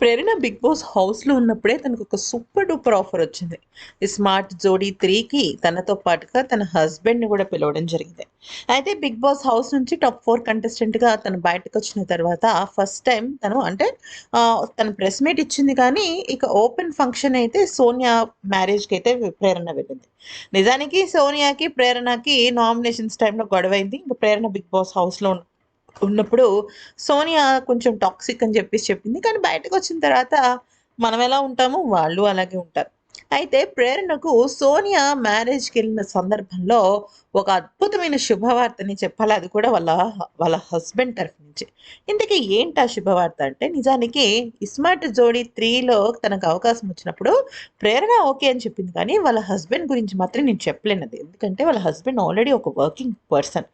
ప్రేరణ big boss హౌస్లో ఉన్నప్పుడే తనకు ఒక సూపర్ డూపర్ ఆఫర్ వచ్చింది. ఈ స్మార్ట్ జోడీ త్రీకి తనతో పాటుగా తన హస్బెండ్ని కూడా పిలవడం జరిగింది. అయితే బిగ్ బాస్ హౌస్ నుంచి టాప్ ఫోర్ కంటెస్టెంట్గా తను బయటకు వచ్చిన తర్వాత ఫస్ట్ టైం తను అంటే తను ప్రెస్ మీట్ ఇచ్చింది కానీ ఇక ఓపెన్ ఫంక్షన్ అయితే సోనియా మ్యారేజ్కి అయితే ప్రేరణ వెళ్ళింది. నిజానికి సోనియాకి ప్రేరణకి నామినేషన్స్ టైంలో గొడవైంది. ఇంకా ప్రేరణ బిగ్ బాస్ హౌస్లో ఉన్న ఉన్నప్పుడు సోనియా కొంచెం టాక్సిక్ అని చెప్పేసి చెప్పింది. కానీ బయటకు వచ్చిన తర్వాత మనం ఎలా ఉంటామో వాళ్ళు అలాగే ఉంటారు. అయితే ప్రేరణకు సోనియా మ్యారేజ్కి వెళ్ళిన సందర్భంలో ఒక అద్భుతమైన శుభవార్తని చెప్పాలి. అది కూడా వాళ్ళ వాళ్ళ హస్బెండ్ తరఫు నుంచి. ఇంతకీ ఏంటి ఆ శుభవార్త అంటే నిజానికి ఇస్మార్ట్ జోడీ త్రీలో తనకు అవకాశం వచ్చినప్పుడు ప్రేరణ ఓకే అని చెప్పింది. కానీ వాళ్ళ హస్బెండ్ గురించి మాత్రం నేను చెప్పలేనది ఎందుకంటే వాళ్ళ హస్బెండ్ ఆల్రెడీ ఒక వర్కింగ్ పర్సన్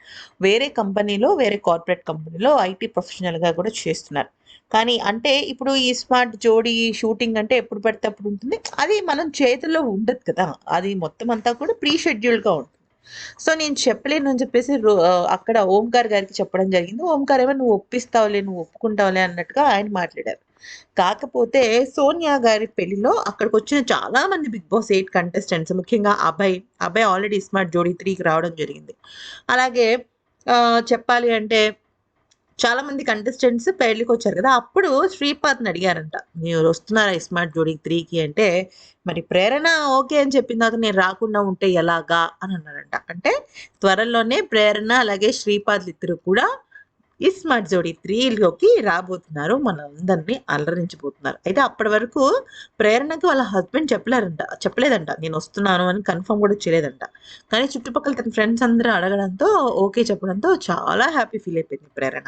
వేరే కంపెనీలో వేరే కార్పొరేట్ కంపెనీలో ఐటీ ప్రొఫెషనల్గా కూడా చేస్తున్నారు. కానీ అంటే ఇప్పుడు ఈ స్మార్ట్ జోడీ షూటింగ్ అంటే ఎప్పుడు పడితే అప్పుడు ఉంటుంది. అది మనం చేతుల్లో ఉండదు కదా. అది మొత్తం అంతా కూడా ప్రీ షెడ్యూల్గా ఉంటుంది. సో నేను చెప్పలేను అని చెప్పేసి రో- అక్కడ ఓంకార్ గారికి చెప్పడం జరిగింది. ఓంకార్ ఏమో నువ్వు ఒప్పిస్తావులే నువ్వు ఒప్పుకుంటావులే అన్నట్టుగా ఆయన మాట్లాడారు. కాకపోతే సోనియా గారి పెళ్ళిలో అక్కడికి వచ్చిన చాలా మంది బిగ్ బాస్ ఎయిట్ కంటెస్టెంట్స్ ముఖ్యంగా అభయ్. అభయ్ ఆల్రెడీ స్మార్ట్ జోడీ త్రీకి రావడం జరిగింది. అలాగే చెప్పాలి అంటే చాలా మంది కంటెస్టెంట్స్ పెళ్ళికి వచ్చారు కదా అప్పుడు శ్రీపాద్ని అడిగారంట. మీరు వస్తున్నారా స్మార్ట్ జోడీ త్రీకి? అంటే మరి ప్రేరణ ఓకే అని చెప్పిన తర్వాత నేను రాకుండా ఉంటే ఎలాగా? అని అన్నారంట. అంటే త్వరలోనే ప్రేరణ అలాగే శ్రీపాద్లు ఇద్దరు కూడా ఈ స్మార్ట్ జోడీ త్రీలోకి రాబోతున్నారు. మనందరినీ అలరించిపోతున్నారు అయితే అప్పటి వరకు ప్రేరణకి వాళ్ళ హస్బెండ్ చెప్పలేరంట. చెప్పలేదంట. నేను వస్తున్నాను అని కన్ఫర్మ్ కూడా చేయలేదంట. కానీ చుట్టుపక్కల తన ఫ్రెండ్స్ అందరూ అడగడంతో ఓకే చెప్పడంతో చాలా హ్యాపీ ఫీల్ అయిపోయింది ప్రేరణ.